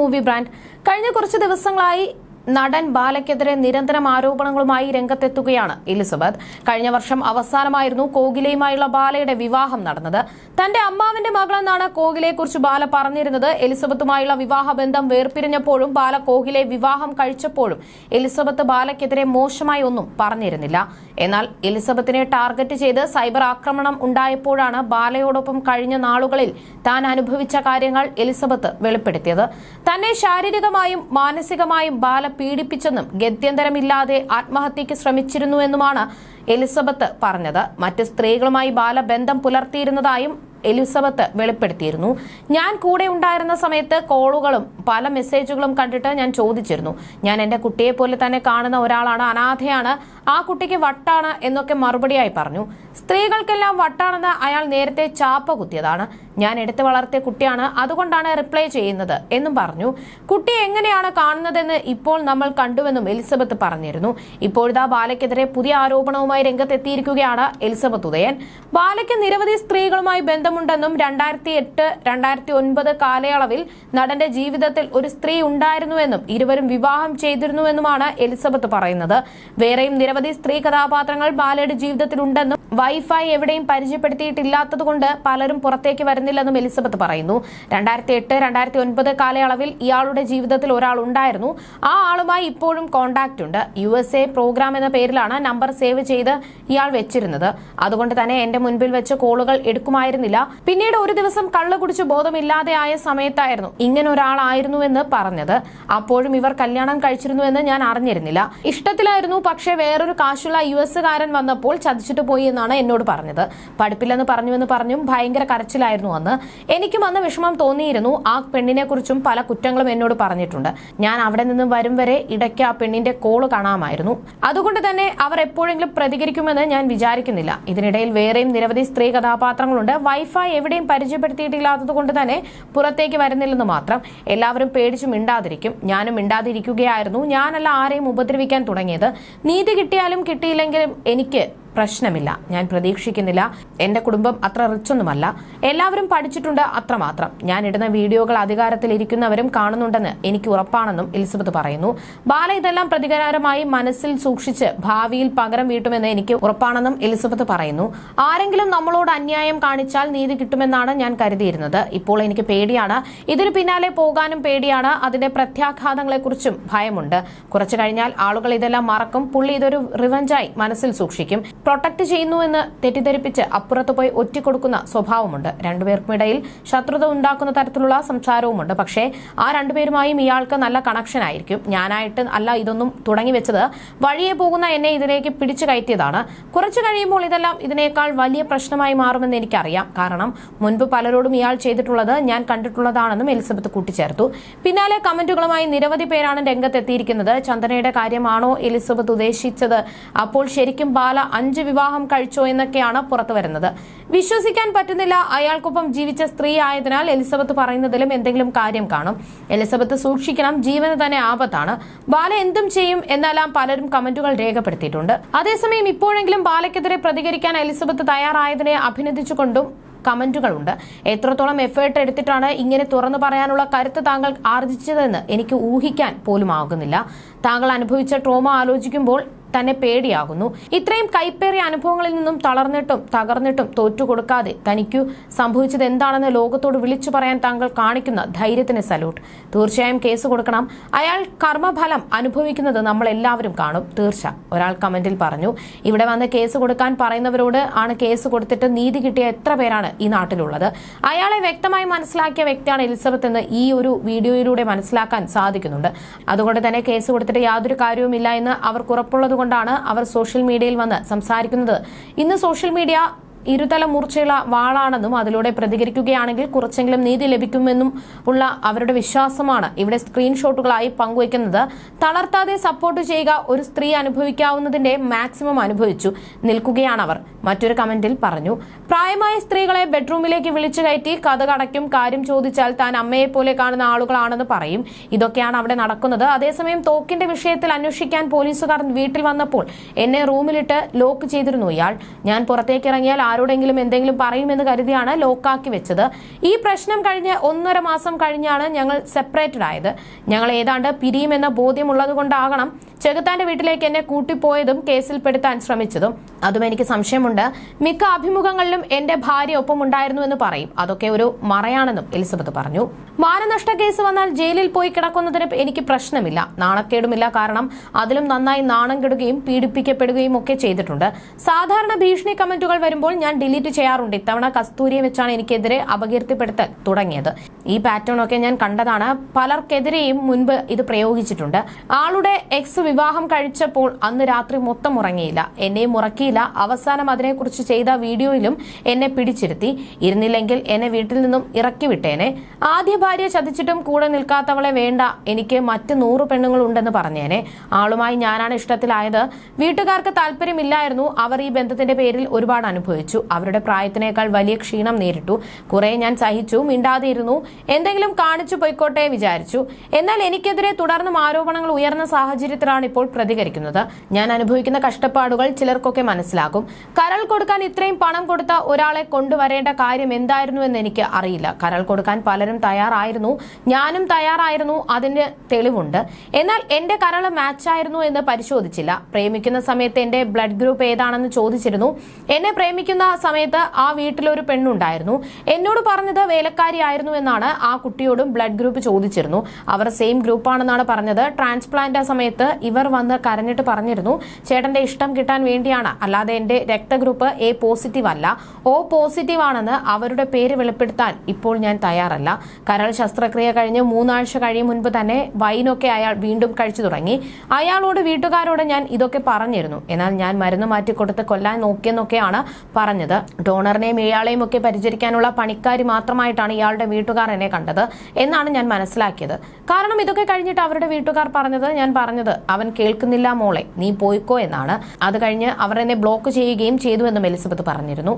Movie brand കഴിഞ്ഞ കുറച്ച് ദിവസങ്ങളായി നടൻ ബാലയ്ക്കെതിരെ നിരന്തരം ആരോപണങ്ങളുമായി രംഗത്തെത്തുകയാണ് എലിസബത്ത്. കഴിഞ്ഞ വർഷം അവസാനമായിരുന്നു കോകിലയുമായുള്ള ബാലയുടെ വിവാഹം നടന്നത്. തന്റെ അമ്മാവിന്റെ മകളെന്നാണ് കോകിലയെക്കുറിച്ച് ബാല പറഞ്ഞിരുന്നത്. എലിസബത്തുമായുള്ള വിവാഹ ബന്ധം വേർപിരിഞ്ഞപ്പോഴും ബാല കോകിലെ വിവാഹം കഴിച്ചപ്പോഴും എലിസബത്ത് ബാലയ്ക്കെതിരെ മോശമായി ഒന്നും പറഞ്ഞിരുന്നില്ല. എന്നാൽ എലിസബത്തിനെ ടാർഗറ്റ് ചെയ്ത് സൈബർ ആക്രമണം ഉണ്ടായപ്പോഴാണ് ബാലയോടൊപ്പം കഴിഞ്ഞ നാളുകളിൽ താൻ അനുഭവിച്ച കാര്യങ്ങൾ എലിസബത്ത് വെളിപ്പെടുത്തിയത്. തന്നെ ശാരീരികമായും മാനസികമായും ബാല പീഡിപ്പിച്ചെന്നും ഗത്യന്തരമില്ലാതെ ആത്മഹത്യയ്ക്ക് ശ്രമിച്ചിരുന്നുവെന്നുമാണ് എലിസബത്ത് പറഞ്ഞത്. മറ്റ് സ്ത്രീകളുമായി ബാലബന്ധം പുലർത്തിയിരുന്നതായും എലിസബത്ത് വെളിപ്പെടുത്തിയിരുന്നു. ഞാൻ കൂടെ ഉണ്ടായിരുന്ന സമയത്ത് കോളുകളും പല മെസ്സേജുകളും കണ്ടിട്ട് ഞാൻ ചോദിച്ചിരുന്നു. ഞാൻ എന്റെ കുട്ടിയെ പോലെ തന്നെ കാണുന്ന ഒരാളാണ്. അനാഥയാണ്. ആ കുട്ടിക്ക് വട്ടാണ് എന്നൊക്കെ മറുപടിയായി പറഞ്ഞു. സ്ത്രീകൾക്കെല്ലാം വട്ടാണെന്ന് അയാൾ നേരത്തെ ചാപ്പ കുത്തിയതാണ്. ഞാൻ എടുത്തു വളർത്തിയ കുട്ടിയാണ് അതുകൊണ്ടാണ് റിപ്ലൈ ചെയ്യുന്നത് എന്നും പറഞ്ഞു. കുട്ടി എങ്ങനെയാണ് കാണുന്നതെന്ന് ഇപ്പോൾ നമ്മൾ കണ്ടുവെന്നും എലിസബത്ത് പറഞ്ഞിരുന്നു. ഇപ്പോഴിതാ ബാലയ്ക്കെതിരെ പുതിയ ആരോപണവുമായി രംഗത്തെത്തിയിരിക്കുകയാണ് എലിസബത്ത് ഉദയൻ. ബാലയ്ക്ക് നിരവധി സ്ത്രീകളുമായി ബന്ധമുണ്ടെന്നും രണ്ടായിരത്തി എട്ട് രണ്ടായിരത്തി ഒൻപത് കാലയളവിൽ നടന്റെ ജീവിതത്തിൽ ഒരു സ്ത്രീ ഉണ്ടായിരുന്നുവെന്നും ഇരുവരും വിവാഹം ചെയ്തിരുന്നുവെന്നുമാണ് എലിസബത്ത് പറയുന്നത്. വേറെയും നിരവധി സ്ത്രീ കഥാപാത്രങ്ങൾ ബാലയുടെ ജീവിതത്തിലുണ്ടെന്നും വൈഫൈ എവിടെയും പരിചയപ്പെടുത്തിയിട്ടില്ലാത്തതുകൊണ്ട് പലരും പുറത്തേക്ക് വരുന്നില്ലെന്നും എലിസബത്ത് പറയുന്നു. രണ്ടായിരത്തി എട്ട് രണ്ടായിരത്തി ഒൻപത് കാലയളവിൽ ഇയാളുടെ ജീവിതത്തിൽ ഒരാൾ ഉണ്ടായിരുന്നു. ആ ആളുമായി ഇപ്പോഴും കോണ്ടാക്ട് ഉണ്ട്. യു എസ് എ പ്രോഗ്രാം എന്ന പേരിലാണ് നമ്പർ സേവ് ചെയ്ത് ഇയാൾ വെച്ചിരുന്നത്. അതുകൊണ്ട് തന്നെ എന്റെ മുൻപിൽ വെച്ച് കോളുകൾ എടുക്കുമായിരുന്നില്ല. പിന്നീട് ഒരു ദിവസം കള്ളു കുടിച്ച് ബോധമില്ലാതെ ആയ സമയത്തായിരുന്നു ഇങ്ങനെ ഒരാളായിരുന്നുവെന്ന് പറഞ്ഞത്. അപ്പോഴും ഇവർ കല്യാണം കഴിച്ചിരുന്നുവെന്ന് ഞാൻ അറിഞ്ഞിരുന്നില്ല. ഇഷ്ടത്തിലായിരുന്നു പക്ഷേ വേറൊരു കാശുള്ള യു എസ് കാരൻ വന്നപ്പോൾ ചതിച്ചിട്ട് പോയി എന്നാണ് എന്നോട് പറഞ്ഞത്. പഠിപ്പില്ലെന്ന് പറഞ്ഞുവെന്ന് പറഞ്ഞും ഭയങ്കര കരച്ചിലായിരുന്നു അന്ന്. എനിക്കും അന്ന് വിഷമം തോന്നിയിരുന്നു. ആ പെണ്ണിനെ കുറിച്ചും പല കുറ്റങ്ങളും എന്നോട് പറഞ്ഞിട്ടുണ്ട്. ഞാൻ അവിടെ നിന്നും വരും വരെ ഇടയ്ക്ക് ആ പെണ്ണിന്റെ കോൾ കാണാമായിരുന്നു. അതുകൊണ്ട് തന്നെ അവർ എപ്പോഴെങ്കിലും പ്രതികരിക്കുമെന്ന് ഞാൻ വിചാരിക്കുന്നില്ല. ഇതിനിടയിൽ വേറെയും നിരവധി സ്ത്രീ കഥാപാത്രങ്ങളുണ്ട്. വൈഫൈ എവിടെയും പരിചയപ്പെടുത്തിയിട്ടില്ലാത്തത് കൊണ്ട് തന്നെ പുറത്തേക്ക് വരുന്നില്ലെന്ന് മാത്രം. എല്ലാവരും പേടിച്ച് മിണ്ടാതിരിക്കും. ഞാനും മിണ്ടാതിരിക്കുകയായിരുന്നു. ഞാനല്ല ആരെയും ഉപദ്രവിക്കാൻ തുടങ്ങിയത്. നീതി കിട്ടിയാലും കിട്ടിയില്ലെങ്കിലും എനിക്ക് പ്രശ്നമില്ല. ഞാൻ പ്രതീക്ഷിക്കുന്നില്ല. എന്റെ കുടുംബം അത്ര റിച്ചൊന്നുമല്ല. എല്ലാവരും പഠിച്ചിട്ടുണ്ട് അത്രമാത്രം. ഞാൻ ഇടുന്ന വീഡിയോകൾ അധികാരത്തിൽ ഇരിക്കുന്നവരും കാണുന്നുണ്ടെന്ന് എനിക്ക് ഉറപ്പാണെന്നും എലിസബത്ത് പറയുന്നു. ബാല ഇതെല്ലാം പ്രതികാരമായി മനസ്സിൽ സൂക്ഷിച്ച് ഭാവിയിൽ പകരം വീട്ടുമെന്ന് എനിക്ക് ഉറപ്പാണെന്നും എലിസബത്ത് പറയുന്നു. ആരെങ്കിലും നമ്മളോട് അന്യായം കാണിച്ചാൽ നീതി കിട്ടുമെന്നാണ് ഞാൻ കരുതിയിരുന്നത്. ഇപ്പോൾ എനിക്ക് പേടിയാണ്. ഇതിനു പിന്നാലെ പോകാനും പേടിയാണ്. അതിന്റെ പ്രത്യാഘാതങ്ങളെക്കുറിച്ചും ഭയമുണ്ട്. കുറച്ചു കഴിഞ്ഞാൽ ആളുകൾ ഇതെല്ലാം മറക്കും. പുള്ളി ഇതൊരു റിവഞ്ചായി മനസ്സിൽ സൂക്ഷിക്കും. പ്രൊട്ടക്ട് ചെയ്യുന്നുവെന്ന് തെറ്റിദ്ധരിപ്പിച്ച് അപ്പുറത്ത് പോയി ഒറ്റിക്കൊടുക്കുന്ന സ്വഭാവമുണ്ട്. രണ്ടുപേർക്കുമിടയിൽ ശത്രുത ഉണ്ടാക്കുന്ന തരത്തിലുള്ള സംസാരവുമുണ്ട്. പക്ഷേ ആ രണ്ടുപേരുമായും ഇയാൾക്ക് നല്ല കണക്ഷൻ ആയിരിക്കും. ഞാനായിട്ട് അല്ല ഇതൊന്നും തുടങ്ങി വെച്ചത് വഴിയെ പോകുന്ന എന്നെ ഇതിലേക്ക് പിടിച്ചു കയറ്റിയതാണ്. കുറച്ചു കഴിയുമ്പോൾ ഇതെല്ലാം ഇതിനേക്കാൾ വലിയ പ്രശ്നമായി മാറുമെന്ന് എനിക്കറിയാം. കാരണം മുൻപ് പലരോടും ഇയാൾ ചെയ്തിട്ടുള്ളത് ഞാൻ കണ്ടിട്ടുള്ളതാണെന്നും എലിസബത്ത് കൂട്ടിച്ചേർത്തു. പിന്നാലെ കമന്റുകളുമായി നിരവധി പേരാണ് രംഗത്തെത്തിയിരിക്കുന്നത്. ചന്ദനയുടെ കാര്യമാണോ എലിസബത്ത് ഉദ്ദേശിച്ചത്? അപ്പോൾ ശരിക്കും ബാല അഞ്ച് വിവാഹം കഴിച്ചോ എന്നൊക്കെയാണ് പുറത്തു വരുന്നത്. വിശ്വസിക്കാൻ പറ്റുന്നില്ല. അയാൾക്കൊപ്പം ജീവിച്ച സ്ത്രീ ആയതിനാൽ എലിസബത്ത് പറയുന്നതിലും എന്തെങ്കിലും കാര്യം കാണും. എലിസബത്ത് സൂക്ഷിക്കണം. ജീവന് തന്നെ ആപത്താണ്. ബാല എന്തും ചെയ്യും എന്നെല്ലാം പലരും കമന്റുകൾ രേഖപ്പെടുത്തിയിട്ടുണ്ട്. അതേസമയം ഇപ്പോഴെങ്കിലും ബാലയ്ക്കെതിരെ പ്രതികരിക്കാൻ എലിസബത്ത് തയ്യാറായതിനെ അഭിനന്ദിച്ചുകൊണ്ടും കമന്റുകളുണ്ട്. എത്രത്തോളം എഫേർട്ട് എടുത്തിട്ടാണ് ഇങ്ങനെ തുറന്നു പറയാനുള്ള കരുത്ത് താങ്കൾ ആർജിച്ചതെന്ന് എനിക്ക് ഊഹിക്കാൻ പോലും ആകുന്നില്ല താങ്കൾ അനുഭവിച്ച ട്രോമ ആലോചിക്കുമ്പോൾ തന്നെ പേടിയാകുന്നു. ഇത്രയും കൈപ്പേറിയ അനുഭവങ്ങളിൽ നിന്നും തളർന്നിട്ടും തകർന്നിട്ടും തോറ്റുകൊടുക്കാതെ തനിക്കു സംഭവിച്ചത് എന്താണെന്ന് ലോകത്തോട് വിളിച്ചു പറയാൻ താങ്കൾ കാണിക്കുന്ന ധൈര്യത്തിന് സല്യൂട്ട്. തീർച്ചയായും കേസ് കൊടുക്കണം. അയാൾ കർമ്മഫലം അനുഭവിക്കുന്നത് നമ്മൾ എല്ലാവരും കാണും. തീർച്ച. ഒരാൾ കമന്റിൽ പറഞ്ഞു ഇവിടെ വന്ന് കേസ് കൊടുക്കാൻ പറയുന്നവരോട് ആണ് കേസ് കൊടുത്തിട്ട് നീതി കിട്ടിയ എത്ര പേരാണ് ഈ നാട്ടിലുള്ളത്? അയാളെ വ്യക്തമായി മനസ്സിലാക്കിയ വ്യക്തിയാണ് എലിസബത്ത് എന്ന് ഈ ഒരു വീഡിയോയിലൂടെ മനസ്സിലാക്കാൻ സാധിക്കുന്നുണ്ട്. അതുകൊണ്ട് തന്നെ കേസ് കൊടുത്തിട്ട് യാതൊരു കാര്യവുമില്ല എന്ന് അവർക്ക് ഉറപ്പുള്ളത് കൊണ്ടാണ് അവർ സോഷ്യൽ മീഡിയയിൽ വന്ന് സംസാരിക്കുന്നത്. ഇന്ന് സോഷ്യൽ മീഡിയ ഇരുതല മൂർച്ചയുള്ള വാളാണെന്നും അതിലൂടെ പ്രതികരിക്കുകയാണെങ്കിൽ കുറച്ചെങ്കിലും നീതി ലഭിക്കുമെന്നും ഉള്ള അവരുടെ വിശ്വാസമാണ് ഇവിടെ സ്ക്രീൻഷോട്ടുകളായി പങ്കുവയ്ക്കുന്നത്. തളർത്താതെ സപ്പോർട്ട് ചെയ്യുക ഒരു സ്ത്രീ അനുഭവിക്കാവുന്നതിന്റെ മാക്സിമം അനുഭവിച്ചു നിൽക്കുകയാണ് അവർ. മറ്റൊരു കമന്റിൽ പറഞ്ഞു പ്രായമായ സ്ത്രീകളെ ബെഡ്റൂമിലേക്ക് വിളിച്ചു കയറ്റി കഥ കടയ്ക്കും കാര്യം ചോദിച്ചാൽ താൻ അമ്മയെ പോലെ കാണുന്ന ആളുകളാണെന്ന് പറയും. ഇതൊക്കെയാണ് അവിടെ നടക്കുന്നത്. അതേസമയം തോക്കിന്റെ വിഷയത്തിൽ അന്വേഷിക്കാൻ പോലീസുകാർ വീട്ടിൽ വന്നപ്പോൾ എന്നെ റൂമിലിട്ട് ലോക്ക് ചെയ്തിരുന്നു ഇയാൾ. ഞാൻ പുറത്തേക്ക് ഇറങ്ങിയാൽ ആരോടെങ്കിലും എന്തെങ്കിലും പറയുമെന്ന് കരുതിയാണ് ലോക്കാക്കി വെച്ചത്. ഈ പ്രശ്നം കഴിഞ്ഞ് ഒന്നര മാസം കഴിഞ്ഞാണ് ഞങ്ങൾ സെപ്പറേറ്റഡ് ആയത്. ഞങ്ങൾ ഏതാണ്ട് പിരിയുമെന്ന ബോധ്യമുള്ളത് കൊണ്ടാകണം ചെകുത്താന്റെ വീട്ടിലേക്ക് എന്നെ കൂട്ടിപ്പോയതും കേസിൽ പെടുത്താൻ ശ്രമിച്ചതും. അതും എനിക്ക് സംശയമുണ്ട്. മിക്ക അഭിമുഖങ്ങളിലും എന്റെ ഭാര്യ ഒപ്പം എന്ന് പറയും. അതൊക്കെ ഒരു മറയാണെന്നും എലിസബത്ത് പറഞ്ഞു. മാനനഷ്ട കേസ് വന്നാൽ ജയിലിൽ പോയി കിടക്കുന്നതിന് എനിക്ക് പ്രശ്നമില്ല. നാണക്കേടുമില്ല കാരണം അതിലും നന്നായി നാണം കെടുകയും പീഡിപ്പിക്കപ്പെടുകയും ഒക്കെ ചെയ്തിട്ടുണ്ട്. സാധാരണ ഭീഷണി കമന്റുകൾ വരുമ്പോൾ ഞാൻ ഡിലീറ്റ് ചെയ്യാറുണ്ട്. ഇത്തവണ കസ്തൂരിയെ വെച്ചാണ് എനിക്കെതിരെ അപകീർത്തിപ്പെടുത്തൽ തുടങ്ങിയത്. ഈ പാറ്റേൺ ഒക്കെ ഞാൻ കണ്ടതാണ്. പലർക്കെതിരെയും മുൻപ് ഇത് പ്രയോഗിച്ചിട്ടുണ്ട്. ആളുടെ എക്സ് വിവാഹം കഴിച്ചപ്പോൾ അന്ന് രാത്രി മൊത്തം ഉറങ്ങിയില്ല. എന്നെയും ഉറക്കിയില്ല. അവസാനം അതിനെക്കുറിച്ച് ചെയ്ത വീഡിയോയിലും എന്നെ പിടിച്ചിരുത്തി. ഇരുന്നില്ലെങ്കിൽ എന്നെ വീട്ടിൽ നിന്നും ഇറക്കി വിട്ടേനെ. ആദ്യ ഭാര്യ ചതിച്ചിട്ടും കൂടെ നിൽക്കാത്തവളെ വേണ്ട. എനിക്ക് മറ്റ് നൂറ് പെണ്ണുങ്ങൾ ഉണ്ടെന്ന് പറഞ്ഞേനെ. ആളുമായി ഞാനാണ് ഇഷ്ടത്തിലായത്. വീട്ടുകാർക്ക് താല്പര്യമില്ലായിരുന്നു. അവർ ഈ ബന്ധത്തിന്റെ പേരിൽ ഒരുപാട് അനുഭവിച്ചു. അവരുടെ പ്രായത്തിനേക്കാൾ വലിയ ക്ഷീണം നേരിട്ടു. കുറെ ഞാൻ സഹിച്ചു. മിണ്ടാതെ ഇരുന്നു എന്തെങ്കിലും കാണിച്ചു പോയിക്കോട്ടെ വിചാരിച്ചു. എന്നാൽ എനിക്കെതിരെ തുടർന്നും ആരോപണങ്ങൾ ഉയർന്ന സാഹചര്യത്തിലാണ് ഇപ്പോൾ പ്രതികരിക്കുന്നത്. ഞാൻ അനുഭവിക്കുന്ന കഷ്ടപ്പാടുകൾ ചിലർക്കൊക്കെ മനസ്സിലാകും. കരൾ കൊടുക്കാൻ ഇത്രയും പണം കൊടുത്ത ഒരാളെ കൊണ്ടുവരേണ്ട കാര്യം എന്തായിരുന്നു എന്ന് എനിക്ക് അറിയില്ല. കരൾ കൊടുക്കാൻ പലരും തയ്യാറായിരുന്നു. ഞാനും തയ്യാറായിരുന്നു. അതിന് തെളിവുണ്ട്. എന്നാൽ എന്റെ കരൾ മാച്ചായിരുന്നു എന്ന് പരിശോധിച്ചില്ല. പ്രേമിക്കുന്ന സമയത്ത് എന്റെ ബ്ലഡ് ഗ്രൂപ്പ് ഏതാണെന്ന് ചോദിച്ചിരുന്നു. എന്നെ പ്രേമിക്കുന്ന സമയത്ത് ആ വീട്ടിലൊരു പെണ്ണുണ്ടായിരുന്നു. എന്നോട് പറഞ്ഞത് വേലക്കാരിയായിരുന്നു എന്നാണ്. ആ കുട്ടിയോടും ബ്ലഡ് ഗ്രൂപ്പ് ചോദിച്ചിരുന്നു. അവർ സെയിം ഗ്രൂപ്പാണെന്നാണ് പറഞ്ഞത്. ട്രാൻസ്പ്ലാന്റ് ആ സമയത്ത് ഇവർ വന്ന് കരഞ്ഞിട്ട് പറഞ്ഞിരുന്നു ചേട്ടന്റെ ഇഷ്ടം കിട്ടാൻ വേണ്ടിയാണ്. അല്ലാതെ എന്റെ രക്തഗ്രൂപ്പ് എ പോസിറ്റീവ് അല്ല. ഓ പോസിറ്റീവ് ആണെന്ന് അവരുടെ പേര് വെളിപ്പെടുത്താൻ ഇപ്പോൾ ഞാൻ തയ്യാറല്ല. കരൾ ശസ്ത്രക്രിയ കഴിഞ്ഞ് മൂന്നാഴ്ച കഴിയും മുൻപ് തന്നെ വൈനൊക്കെ അയാൾ വീണ്ടും കഴിച്ചു തുടങ്ങി. അയാളോട് വീട്ടുകാരോട് ഞാൻ ഇതൊക്കെ പറഞ്ഞിരുന്നു. എന്നാൽ ഞാൻ മരുന്ന് മാറ്റി കൊടുത്ത് കൊല്ലാൻ നോക്കിയെന്നൊക്കെയാണ് പറഞ്ഞത്. ഡോണറിനെയും ഇയാളെയും ഒക്കെ പരിചരിക്കാനുള്ള പണിക്കാരി മാത്രമായിട്ടാണ് ഇയാളുടെ വീട്ടുകാർ എന്നെ കണ്ടത് എന്നാണ് ഞാൻ മനസ്സിലാക്കിയത്. കാരണം ഇതൊക്കെ കഴിഞ്ഞിട്ട് അവരുടെ വീട്ടുകാർ പറഞ്ഞത് ഞാൻ പറഞ്ഞത് അവൻ കേൾക്കുന്നില്ല മോളെ നീ പോയിക്കോ എന്നാണ്. അത് കഴിഞ്ഞ് അവർ എന്നെ ബ്ലോക്ക് ചെയ്യുകയും ചെയ്തു എന്നും എലിസബത്ത് പറഞ്ഞിരുന്നു.